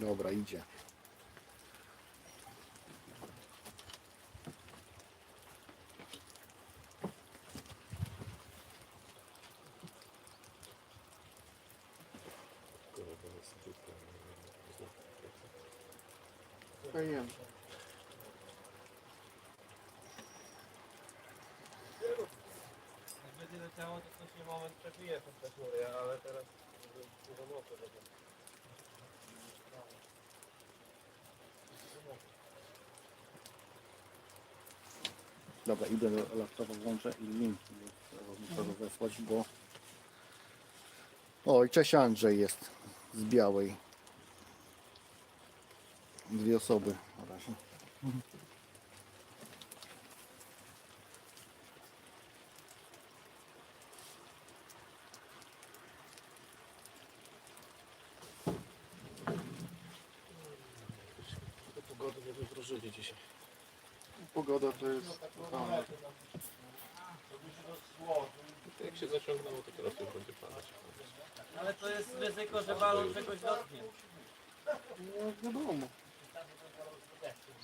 Dobra, idzie. Fajnie. Jak będzie leciało, to coś nie moment przebije tą technologię, ale teraz dużo mocno będzie. Dobra, idę laptopa, włączę i link muszę rozesłać, bo... O, i cześć Andrzej jest z Białej. Dwie osoby na razie. Do pogody nie wywróżyli dzisiaj. Pogoda to jest... kochana. Jak się zaciągnęło, to teraz już będzie padać. Ale to jest ryzyko, że balon czegoś dotknie. No wiadomo.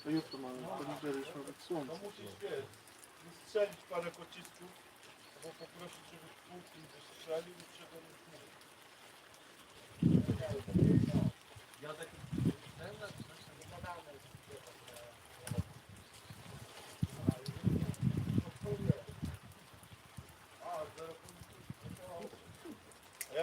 To jutro mamy, w poniedziałek już ma być słońce. musisz wiesz, strzelić parę pocisków, albo poprosić, żeby półki wystrzelił i przegonił chmurę. Jadek, A ja myślę, że to jest wiesz, szlajk.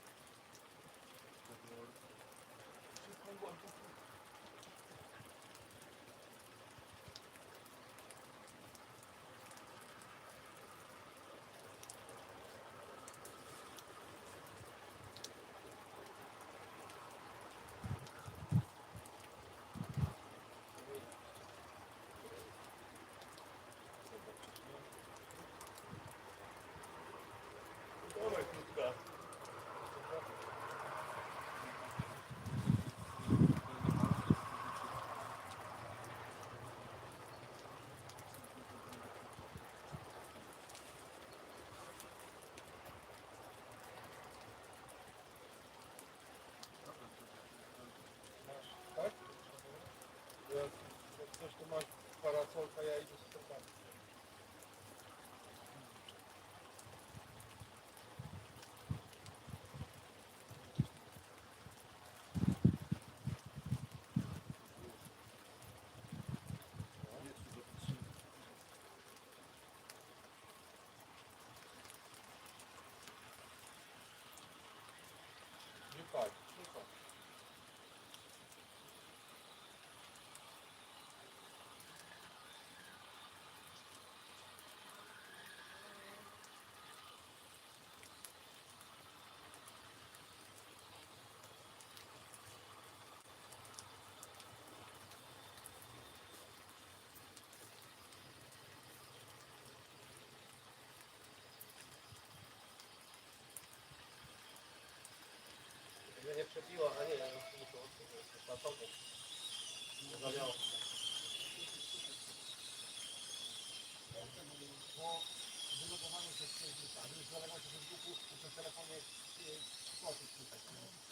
parasolka, ja idę z stopami. Nie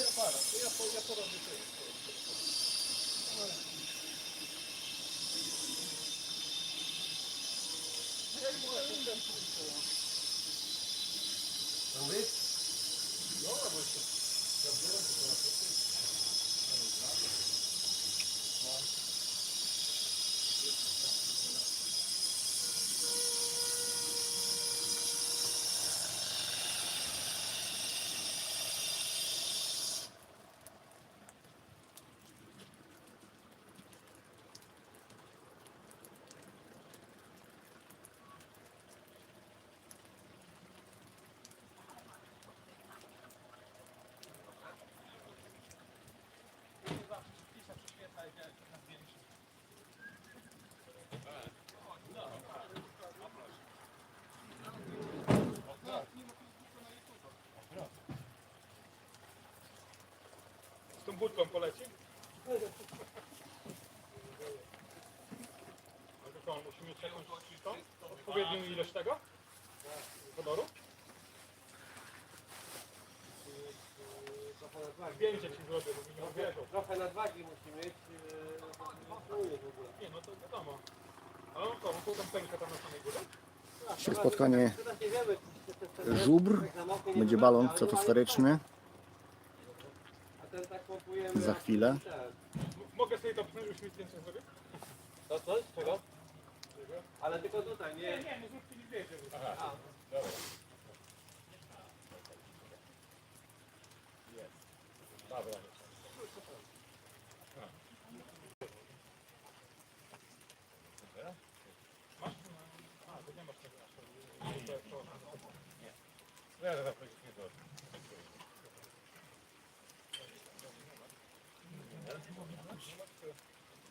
Dobra, ja para, to ja, po, ja porobię to. Ja i budką poleci? Ale to co, on musi mieć jakąś tą, odpowiednią ilość tego? Wodoru? Trochę nadwagi. Zdjęcie ci zrobię, bo mi nie uwierzą. Trochę nadwagi musi mieć. Yy, w ogóle. Nie, no to wiadomo. Ale on co, on tą pękę tam na samej górze? Dzisiaj spotkanie Teraz nie wiemy, czy to- to- to- żubr. tak za mokro nie Będzie wygląda, balon ale- stratosferyczny. A ten tak pompujemy. Za chwilę. Mogę sobie to pchnąć, już mi zdjęcie zrobić? To coś? Czego? Ale tylko tutaj, nie. nie, no zróbcie mi zdjęcie. A, Masz? A, to nie masz tego.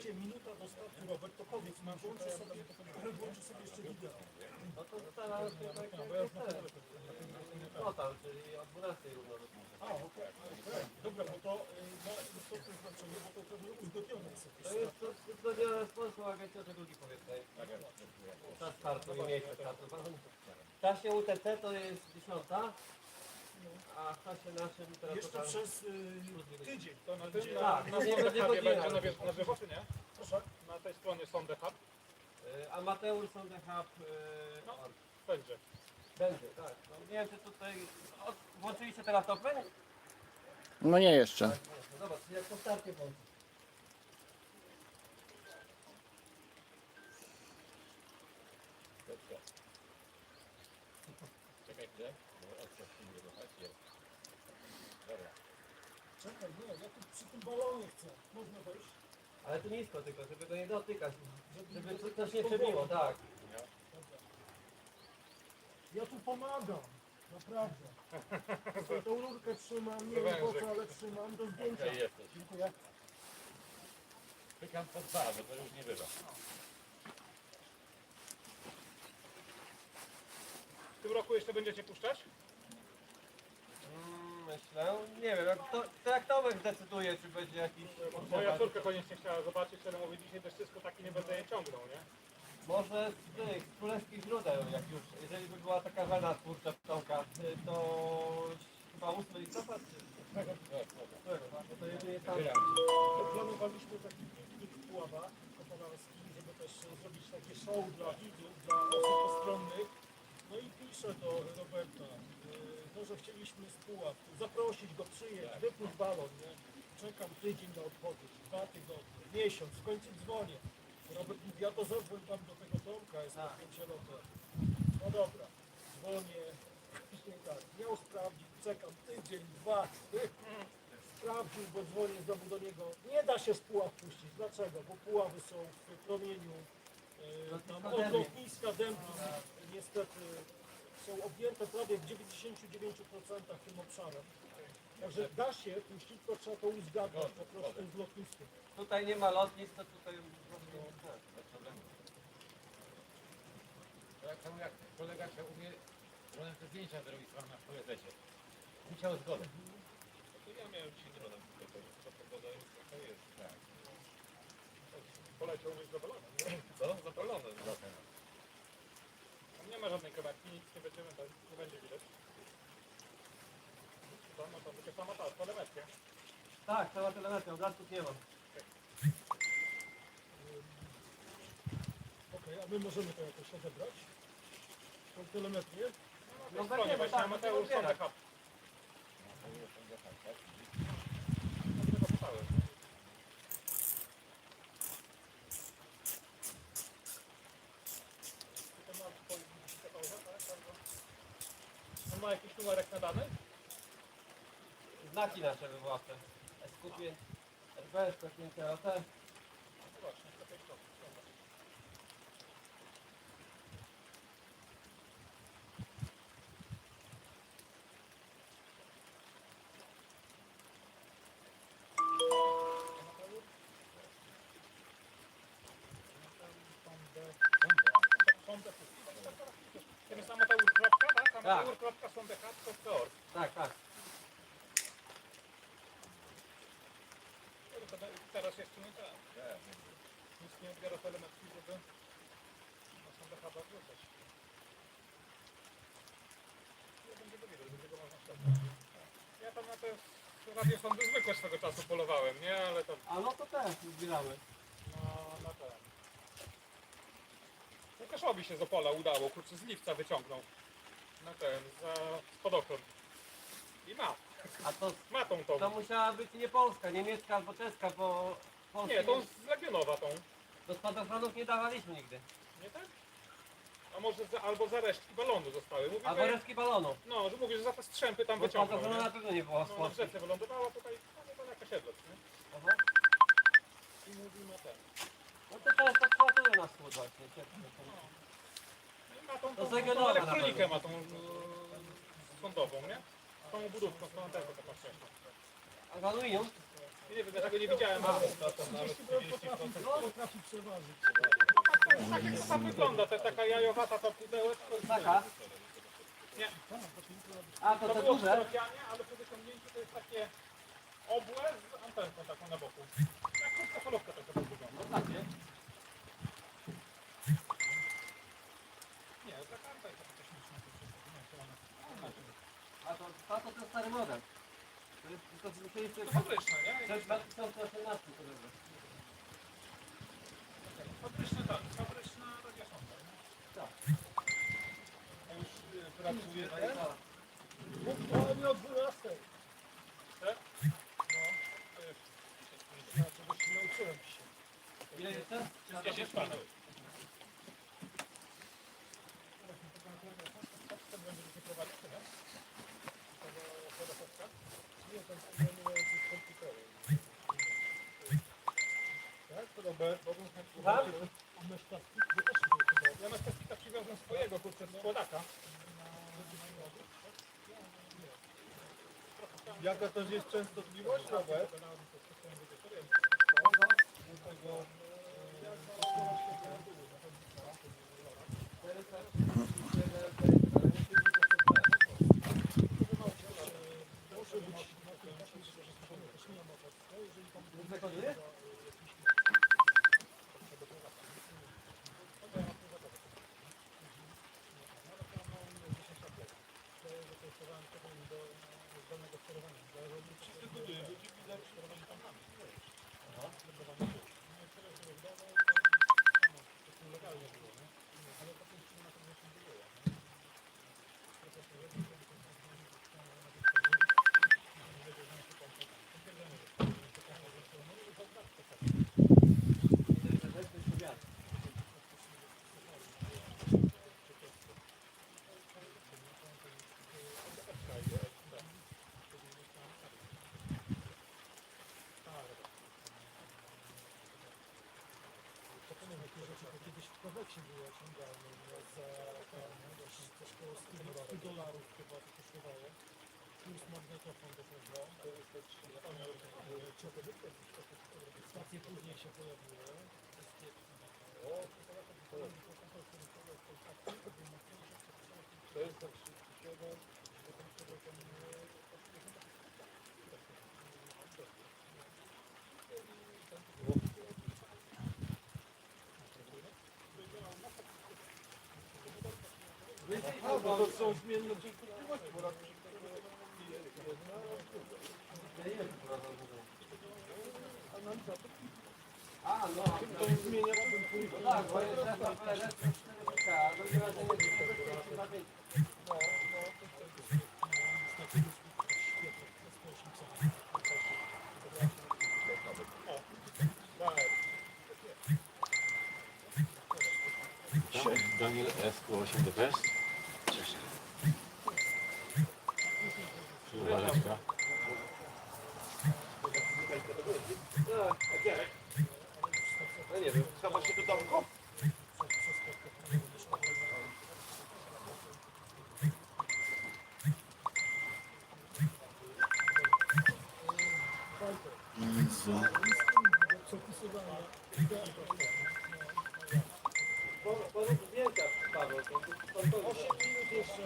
Będzie minuta do startu, Robert, to powiedz nam, włączę sobie, włączę sobie jeszcze wideo. no to się tak jak jest ten. No tam, czyli od 12 równo. A, okej, okej. Dobra, bo to y, ma istotne znaczenie, bo to pewnie uzgodnione jest jakieś To jest to uzgodnione z Polską Agencją Żeglugi Powietrznej. Czas startu i miejsce startu. W czasie UTC to jest 10, a w czasie naszym teraz Jeszcze przez y, tydzień. To na tym, Tak, na, na nie będzie Hubie godzina. będzie na, wiesz- na żywo, czy nie? Proszę. Na tej stronie Sonde Hub Y, A Mateusz Sondechab No. no. będzie. będzie, tak. No, nie wiem, czy tutaj... O, włączyliście teraz topy? No nie jeszcze. Tak, no, zobacz, jak po starcie włączy. Czekaj, nie, ja tu przy tym balonie chcę. Można wejść? Ale tu nisko tylko, żeby go nie dotykać. Żeby nie coś nie powoli. przebiło, tak. Dobra. Ja tu pomagam, naprawdę. Sobie tą rurkę trzymam, nie wiem po co, ale trzymam do zdjęcia. Dziękuję. Pykam pod dwa, bo to już nie bywa. W tym roku jeszcze będziecie puszczać? Myślę, nie wiem, jak to, jak Tomek zdecyduje, czy będzie jakiś... Moja córka koniecznie chciała zobaczyć, ale mówi dzisiaj też wszystko taki nie będę je ciągnął, nie? Może z tych z królewskich źródeł, jak już, jeżeli by była taka wena twórcza Tomka, y, to chyba 8 listopad, czy... Którego, tak? Bo to jedynie tam... Planowaliśmy taki piknik w Puławach żeby też zrobić takie show dla widzów, dla osób postronnych. No i piszę do Roberta, no, że chcieliśmy z Puław zaprosić go, przyjeść, wypluć balon, nie? Czekam tydzień na odpowiedź, dwa tygodnie, miesiąc, w końcu dzwonię. Robert mówi, ja to zadzwoń tam do tego Tomka, jest na Tak. pięcioletę. No dobra, dzwonię, później tak, miał sprawdzić, czekam tydzień, dwa, sprawdził, bo dzwonię znowu do niego. Nie da się z Puław puścić. Dlaczego? Bo Puławy są w promieniu e, tam od lotniska Dębin. Niestety są objęte prawie w 99% tym obszarem. Także da się puścić, to trzeba to uzgadniać po prostu z lotniskiem. Tutaj nie ma lotnisk, to tutaj... tak. Tak samo jak kolega się umie, że te zdjęcia zrobić wam na PZ-cie. Musiał zgodę. To ja miałem dzisiaj dronem to pogoda jest jaka jest. Tak. Poleciał być zapalony? Co? Zapalone. Tam nie ma żadnej kamerki, nic nie będziemy, tam nie będzie widać. Tam, no to tylko sama ta, telemetria. Tak, cała telemetria, obrazków nie mam. Okej, a my możemy to jakoś odebrać? Tą telemetrię? No stronie będziemy, właśnie tak, Mateusz będziemy Sonde Hub. dostałem. To ma twoje gotowe, tak? Albo- On ma jakiś numerek nadany? Znaki nasze wywoławcze. SQ5, RB, SQ5, TOT. No właśnie, to jest to. Dobra. To jest amateur.kropka, tak? Amateur.sondechat.org. Tak, tak. To Teraz jeszcze nie tak. Nic nie odbiera telemetrii, żeby na Sondechaga wrzucać. Nie będzie go widać, będzie go można śledzić. Ja tam na te radiosądy zwykłe swego czasu polowałem, nie? Ale to A no to też zbieramy. na, na te... Łukaszowi się z Opola udało, kurczę, z lifca wyciągnął. Na ten, za spadochron. I ma. A to, Ma tą tą. to musiała być nie polska, niemiecka albo czeska, bo Polski Nie, tą z Legionowa tą. do spadochronów nie dawaliśmy nigdy. Nie tak? A może za, albo za resztki balonu zostały. Mówi, Albo że, resztki balonu. no, że mówisz, że za te strzępy tam Bo wyciągnął. spadochronu Nie? na pewno nie było z No, na Polski. wylądowała tutaj, no nie daleko siedlec, nie? Aha. I mówi ma ten. No to często eksploatują na wschód właśnie. ciepło. I ma tą, To tą, z tą, Legionowa na elektronikę ma tą e, sądową, nie? Tą budówką, tą antenkę taką wcześniej. A z nie wiem, dlaczego nie widziałem, ale Potrafi przeważyć. tak jak to tam wygląda, ta, taka jajowata ta pudełeczko. Taka? Nie, A to to te było duże? Ale po wyciągnięciu to jest takie obłe z antenką taką na boku. Jak krótka falówka taka to wygląda. Takie. Nie, taka antenka taka śmieszna. to wszystko, nie wiem, co ona- A to, ten stary model. To jest, nie? przed 2018 to było. Fabryczne tak, fabryczna radiosonda. nie? Tak. A już y, pracuje No i ten? to. O, nie o 12. Tak? No, to jest. Ja czegoś się nauczyłem się. Ile jeszcze? 10 panel. Nie, tam programują jakieś komputery. Tak, to Robert, bo bym Słucham? Ja tak przywiozłem swojego, kurczę, z Kłodaka. Jaka też jest częstotliwość, Robert? 120 dolarów chyba to kosztowało. Plus magnetofon do tego. Stacje później się pojawiły. To jest tak 37, Thank you. A, no. to zmienia potem pójdzie. No tak, bo jest zestaw PLS, a drugi raz nie jest chyba więcej. No, no, to wtedy. Daniel SQ8 The Best. Cześć. Uważeczka. Tak, a Gierek? No nie wiem, trzeba się do domku? Po, po zdjęcia Paweł, to to- to- to- 8 minut jeszcze.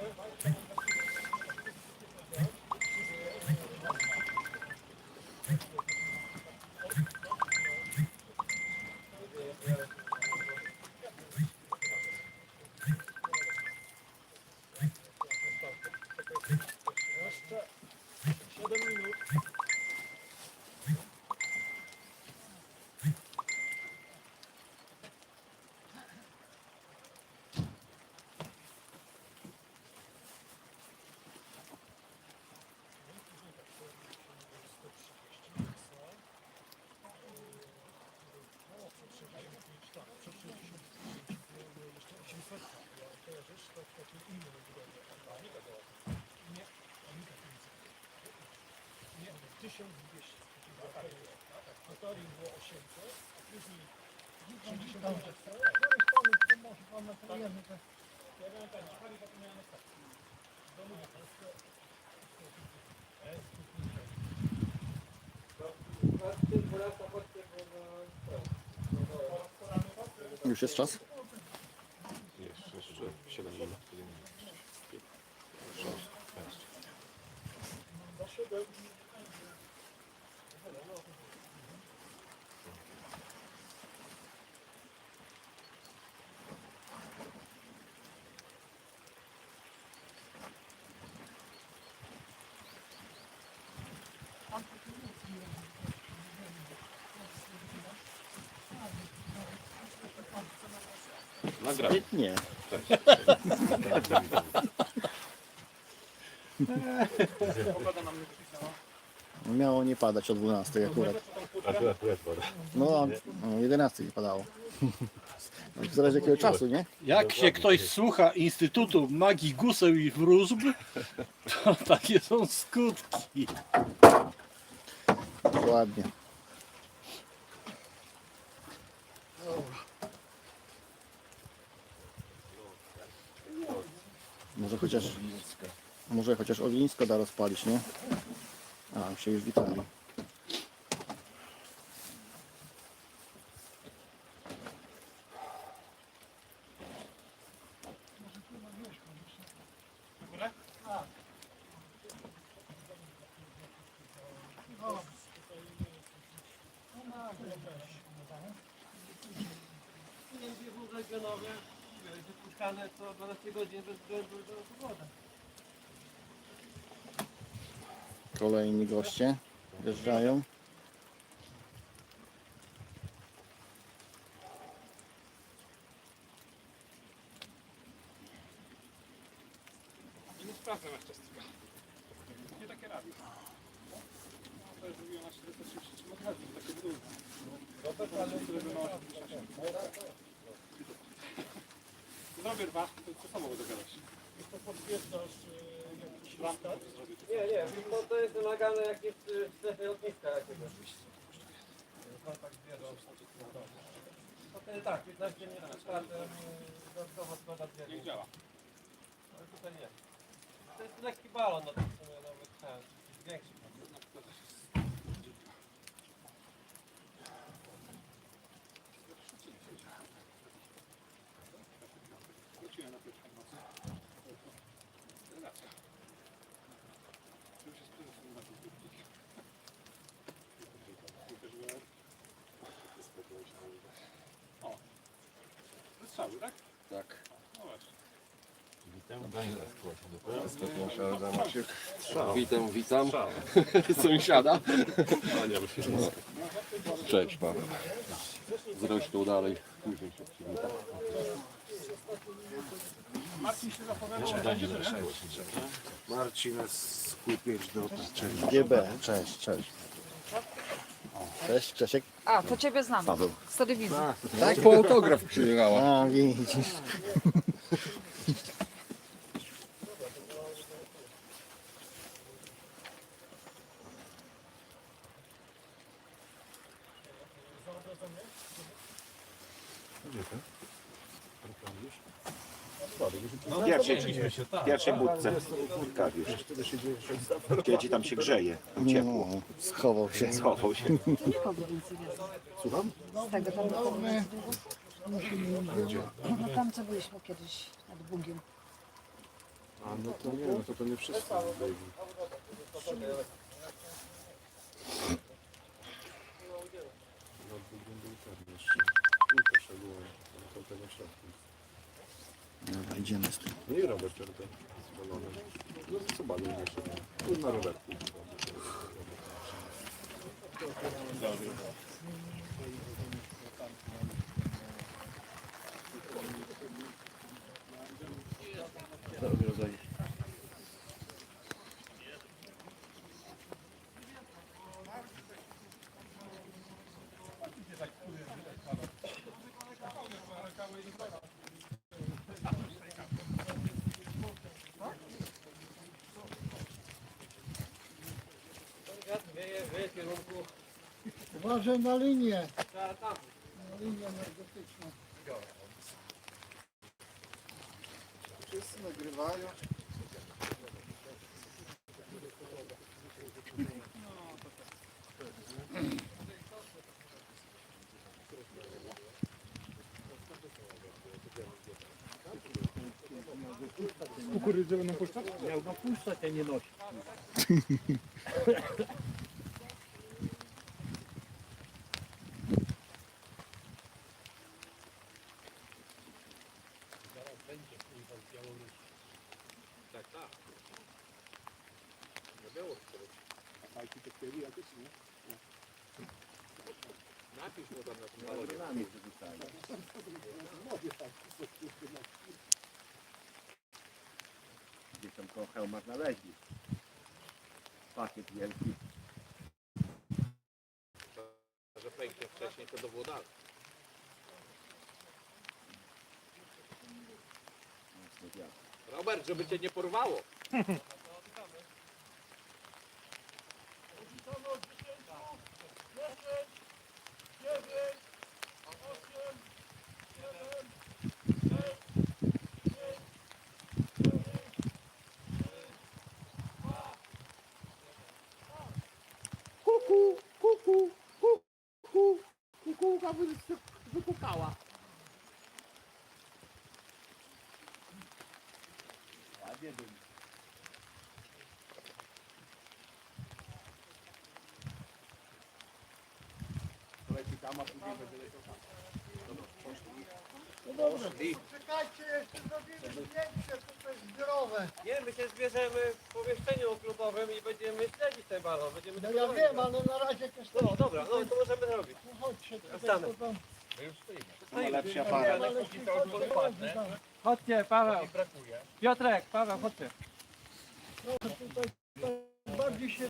Jeszcze 7 minut. Nie, 1200. Atari było 800, a później 60 Ja miałem tak, Atari potem miałem ostatni. To mówię, to jest to- Patrzcie, dwunasta, chodźcie, bo na... Już jest czas? Nagrał. Nie. Miało nie padać o 12 akurat. Akurat, akurat woda. No, a o 11 nie padało. No, Zależy jakiego czasu, nie? Jak się ktoś słucha Instytutu Magii Guseł i Wróżb, to takie są skutki. Dokładnie. Może chociaż może chociaż ognisko da rozpalić, nie? A, się już witali. Jeździ wóz regionowy, wiesz, wypuszczane co 12 godzin bez względu na pogodę. Kolejni goście wjeżdżają. Nie sprawdzam jeszcze z tego. Nie takie radio. To jest mówione na 433 MHz, takie drugie. Zrobię dwa, to co samo będę gadać. To potwierdzasz jakiś raport? Nie, nie, bo to jest wymagane jak jest y, w strefie lotniska jakiegoś. No tak zbierał. Potem tak, 15 minut czwartem dodatkowo składa Nie zbierał. działa. Ale tutaj nie. Jest lekki balon, no to w sumie nawet ten, większy. Wróciłem na pierwszej nocy. Relacja. Już jest prezesem na tym publiki. O. Wystrzały, tak? Tak. No właśnie. SQ8 The Best. Witam, witam. Sąsiada. Cześć Paweł. Zresztą dalej. Później się przywita. Marcin się zapowiadał. Daniel SQ8 Marcin z Q5 do Cześć. GB, cześć, cześć. Cześć, Czesiek. A, to ciebie znam. Paweł. Z telewizji. Tak po autograf przyjechała. A, widzisz. W pierwszej, w pierwszej budce. Tak już. Siedzi tam się grzeje. Ciepło. No, schował się. Schował się. Słucham? Z tego tam do No tam co byliśmy kiedyś nad Bugiem. A no to nie, no to to nie wszystko. baby. No, Bugiem był jeszcze. I poszedłem do tego środka. Dobra, idziemy z tym. No i Robert Czerwony z balonem. No z Subaru nie szedł. Tu na rowerku. Wiatr kierunku Uważaj na linię, na linię energetyczną. Wszyscy nagrywają. Kukurydzę będą puszczać? Miał go puszczać, a nie nosić. Napisz mu tam na tym balonie. Gdzieś tam koło hełma znaleźli. Pakiet wielki. Że pęknie wcześniej, to do. Mocny wiatr. Robert, żeby cię nie porwało. Kuku, kuku, kuku, kuku, kuku, wykukała. Ładnie dym. Leci tam, a później będzie leciał tam. Dobra, poszli. No dobrze. Czekajcie, jeszcze zrobimy zdjęcie tutaj zbiorowe. Nie, my się zbierzemy w pomieszczeniu klubowym i będziemy śledzić ten balon. Będziemy No ja robić wiem, to. ale na razie też No dobra, no to możemy zrobić. No chodźcie tutaj, Wstanę. to tam. No lepszy Ja wiem, ale kilka razy tam. Chodźcie, Paweł. Piotrek, Paweł, chodźcie. Trochę